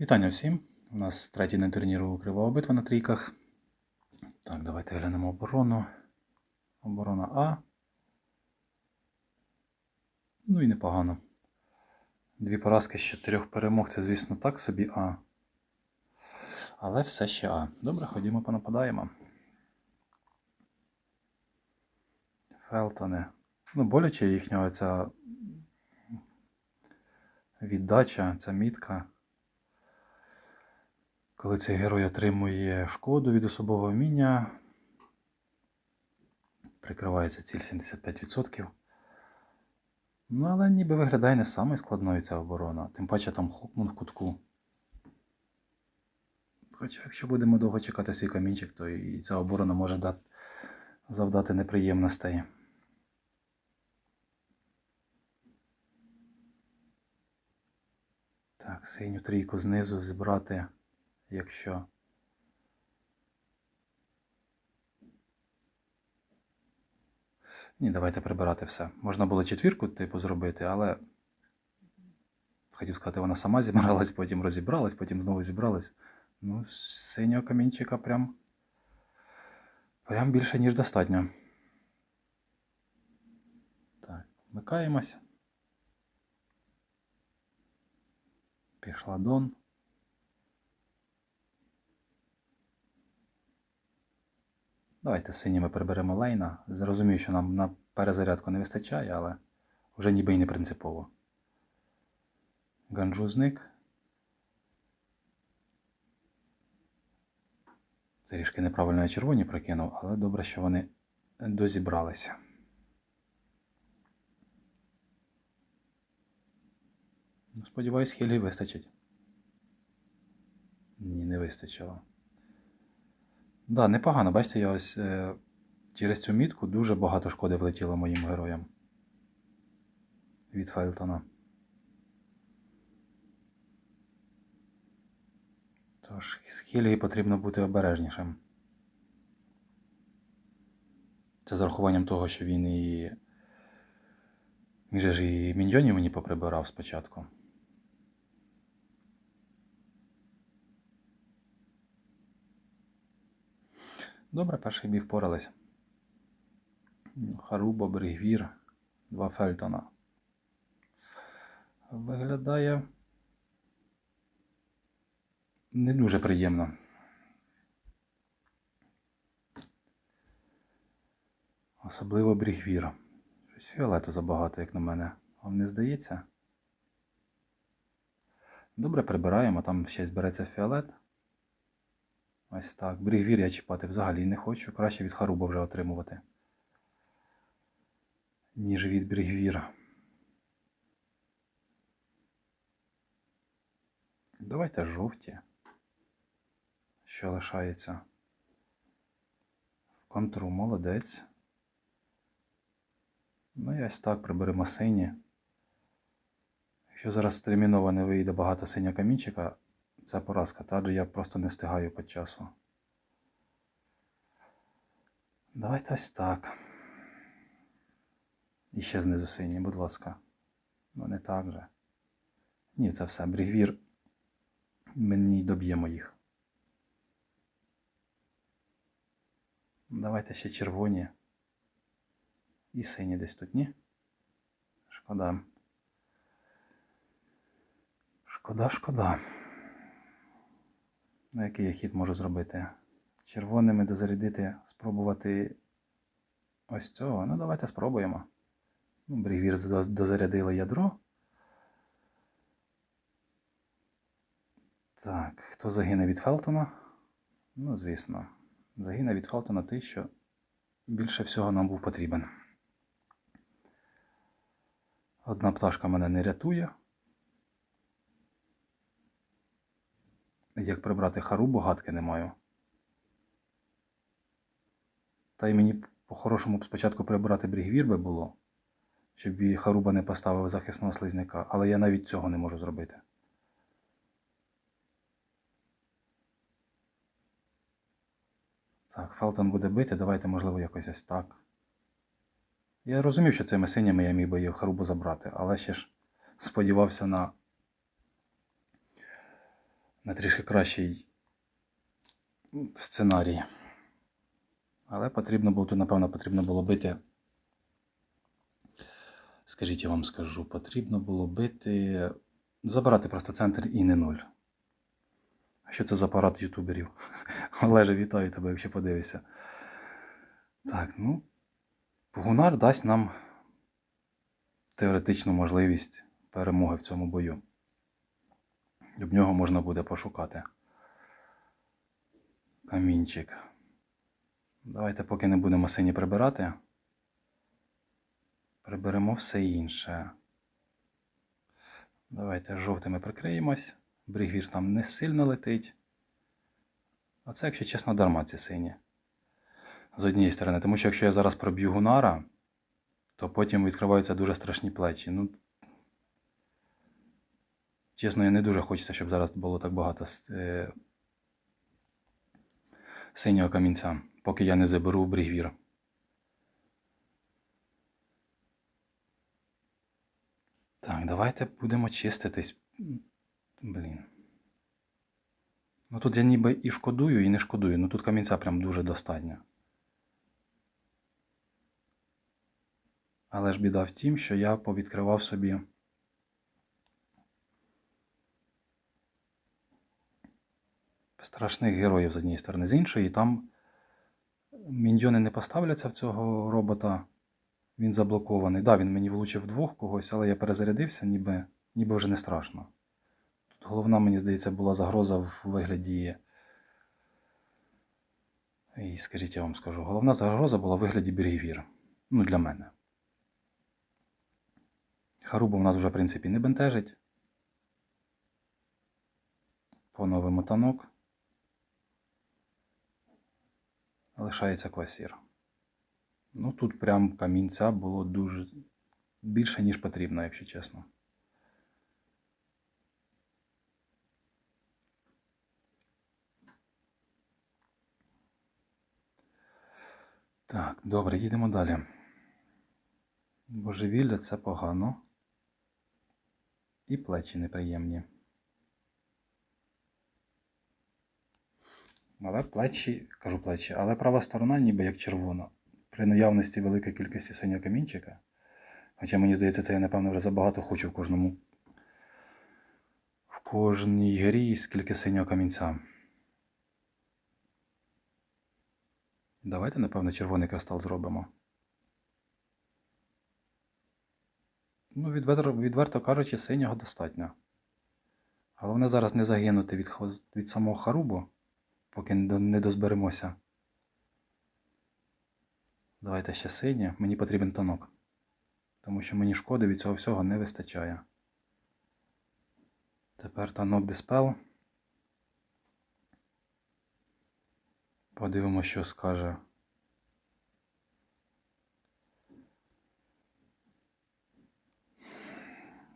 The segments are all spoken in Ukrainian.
Вітання всім. У нас третій на турніру Кривава битва на трійках. Так, давайте глянемо оборону. Оборона А. Ну і непогано. Дві поразки з чотирьох перемог це, звісно, так собі А. Але все ще А. Добре, ходімо понападаємо. Фелтони. Ну, боляче їхня ця віддача, ця мітка. Коли цей герой отримує шкоду від особового вміння, прикривається ціль 75%. Ну, але ніби виглядає не самою складною ця оборона. Тим паче там хукнув в кутку. Хоча, якщо будемо довго чекати свій камінчик, то і ця оборона може дати, завдати неприємностей. Так, синю трійку знизу зібрати, якщо. Ні, давайте прибирати все. Можна було четвірку, типу, зробити, але хотів сказати, вона сама зібралась, потім розібралась, потім знову зібралась. Ну, синього камінчика прям. Прям більше, ніж достатньо. Так, вмикаємось. Пішла Дон. Давайте синіми приберемо лейна. Зрозумію, що нам на перезарядку не вистачає, але вже ніби й не принципово. Ганджу зник. Трішки неправильно я червоні прокинув, але добре, що вони дозібралися. Ну, сподіваюсь, хілі вистачить. Ні, не вистачило. Да, непогано, бачите, я ось е, через цю мітку дуже багато шкоди влетіло моїм героям від Фельтона. Тож, з Хілії потрібно бути обережнішим. Це з урахуванням того, що він і. Він і міньйонів мені поприбирав спочатку. Добре, перший бій впорались. Харубо, Бригвір, два Фельтона. Виглядає не дуже приємно. Особливо Брігвір. Щось фіолету забагато, як на мене. Вам не здається? Добре, прибираємо, там ще збереться фіолет. Ось так. Брігвір я чіпати взагалі не хочу. Краще від Харуба вже отримувати. Ніж від Брігвіра. Давайте жовті. Що лишається? В контру молодець. Ну і ось так приберемо сині. Якщо зараз терміново не вийде багато синя камінчика, це поразка, та я просто не встигаю по часу. Давайте ось так. І ще знизу синій, будь ласка. Ну не так же. Ні, це все. Брігвір. Мені доб'ємо їх. Давайте ще червоні. І сині десь тут, ні? Шкода. Шкода, шкода. Ну, який я хід можу зробити? Червоними дозарядити, спробувати ось цього. Ну, давайте спробуємо. Ну, Брігвір дозарядили ядро. Так, хто загине від Фелтона? Ну, звісно, загине від Фелтона той, що більше всього нам був потрібен. Одна пташка мене не рятує. Як прибрати харубу, гадки не маю. Та й мені по-хорошому спочатку прибрати брігвір би було, щоб і харуба не поставив захисного слизника, але я навіть цього не можу зробити. Так, Фелтон буде бити, давайте, можливо, якось ось так. Я розумів, що цими синями я міг би її харубу забрати, але ще ж сподівався на на трішки кращий сценарій. Але потрібно було, тут, напевно, потрібно було бити. Скажіть, я вам скажу, потрібно було бити. Забирати просто центр і не нуль. Що це за апарат ютуберів? Олеже, вітаю тебе, якщо подивишся. Так, ну. Гунар дасть нам теоретичну можливість перемоги в цьому бою. В нього можна буде пошукати. Камінчик. Давайте, поки не будемо сині прибирати. Приберемо все інше. Давайте жовтими прикриємось. Брігвір там не сильно летить. А це, якщо чесно, дарма ці сині. З однієї сторони, тому що якщо я зараз проб'ю гунара, то потім відкриваються дуже страшні плечі. Ну, чесно, я не дуже хочеться, щоб зараз було так багато е, синього камінця, поки я не заберу брігвір. Так, давайте будемо чиститись. Блін. Ну тут я ніби і шкодую, і не шкодую. Ну тут камінця прям дуже достатньо. Але ж біда в тім, що я повідкривав собі. Страшних героїв з однієї сторони, з іншої, там міньйони не поставляться в цього робота. Він заблокований. Да, він мені влучив двох когось, але я перезарядився, ніби, ніби вже не страшно. Тут головна, мені здається, була загроза в вигляді. І скажіть, я вам скажу, головна загроза була в вигляді Біргівір. Ну, для мене. Харуба в нас вже, в принципі, не бентежить. Поновимо танок. Лишається квасір. Ну, тут прям камінця було дуже більше, ніж потрібно, якщо чесно. Так, добре, їдемо далі. Божевілля це погано. І плечі неприємні. Але плечі, кажу плечі, але права сторона ніби як червона. При наявності великої кількості синього камінчика. Хоча мені здається, це я, напевно, вже забагато хочу в кожному. В кожній грі скільки синього камінця. Давайте, напевно, червоний кристал зробимо. Ну, відверто, відверто кажучи, синього достатньо. Головне зараз не загинути від, від самого харубу, поки не дозберемося. Давайте ще синє. Мені потрібен тонок. Тому що мені шкоди від цього всього не вистачає. Тепер танок диспел. Подивимося, що скаже.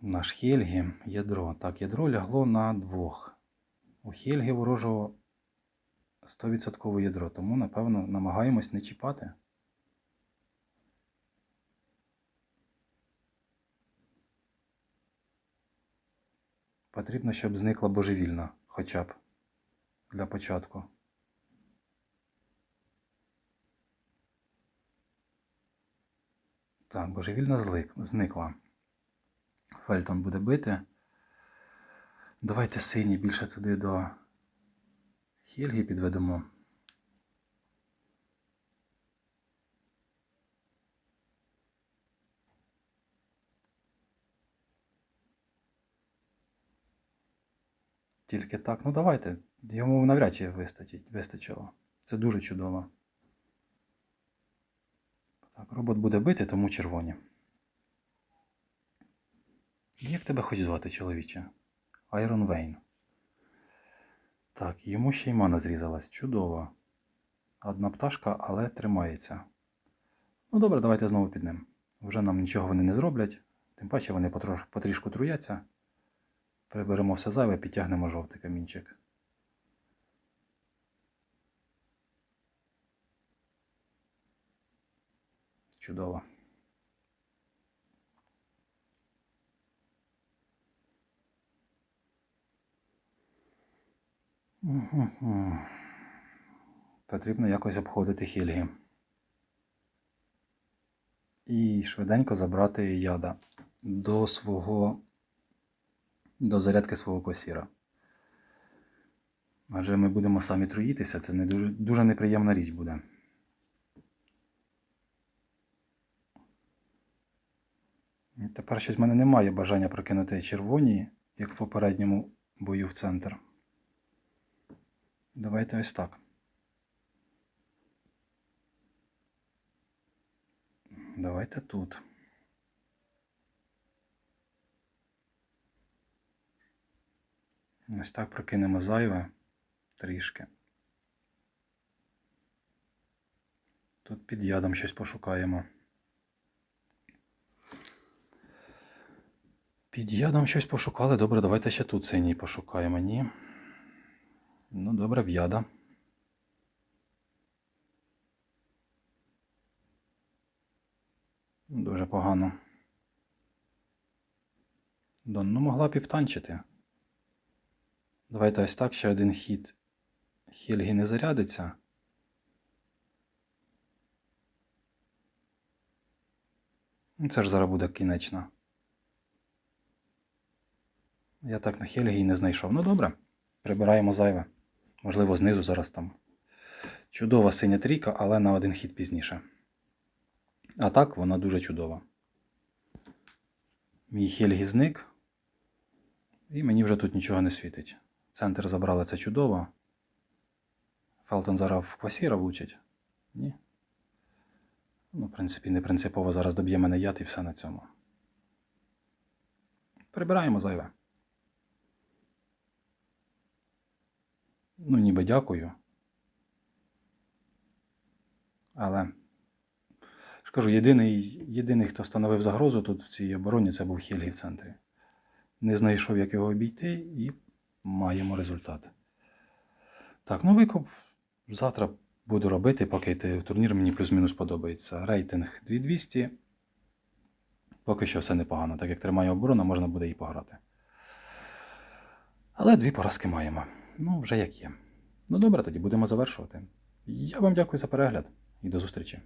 Наш Хельгі ядро. Так, ядро лягло на двох. У Хельгі ворожого 100% ядро, тому, напевно, намагаємось не чіпати. Потрібно, щоб зникла божевільна, хоча б для початку. Так, божевільна злик, зникла. Фельтон буде бити. Давайте синій більше туди до Хельги підведемо. Тільки так, ну давайте. Йому навряд чи вистачить, вистачило. Це дуже чудово. Так, робот буде бити, тому червоні. Як тебе хоч звати, чоловіче? Айрон Вейн. Так, йому ще й мана зрізалась. Чудово. Одна пташка, але тримається. Ну добре, давайте знову під ним. Вже нам нічого вони не зроблять. Тим паче вони потрош, потрішку труяться. Приберемо все зайве, підтягнемо жовтий камінчик. Чудово. Потрібно якось обходити Хельгі. І швиденько забрати яда до свого. до зарядки свого косіра. Адже ми будемо самі труїтися, це не дуже, дуже неприємна річ буде. Тепер щось в мене немає бажання прокинути червоні, як в попередньому бою в центр. Давайте ось так. Давайте тут. Ось так прокинемо зайве трішки. Тут під ядом щось пошукаємо. Під ядом щось пошукали. Добре, давайте ще тут синій пошукаємо. Ні. Ну, добре, в яда. Дуже погано. Дон, ну могла б і втанчити. Давайте ось так, ще один хід. Хельгі не зарядиться. Ну, Це ж зараз буде кінечна. Я так на Хельгі і не знайшов. Ну добре, прибираємо зайве. Можливо, знизу зараз там. Чудова синя трійка, але на один хід пізніше. А так вона дуже чудова. Мій Хельгі зник. І мені вже тут нічого не світить. Центр забрали це чудово. Фелтон зараз в квасіра влучить? Ні. Ну, в принципі, не принципово зараз доб'є мене яд і все на цьому. Прибираємо зайве. Ну, ніби дякую. Але. кажу, єдиний, єдиний, хто становив загрозу тут в цій обороні, це був Хельгі в центрі. Не знайшов, як його обійти, і маємо результат. Так, ну викуп завтра буду робити, поки ти- турнір мені плюс-мінус подобається. Рейтинг 2200. Поки що все непогано. Так як тримає оборона, можна буде і пограти. Але дві поразки маємо. Ну, вже як є. Ну добре, тоді будемо завершувати. Я вам дякую за перегляд і до зустрічі.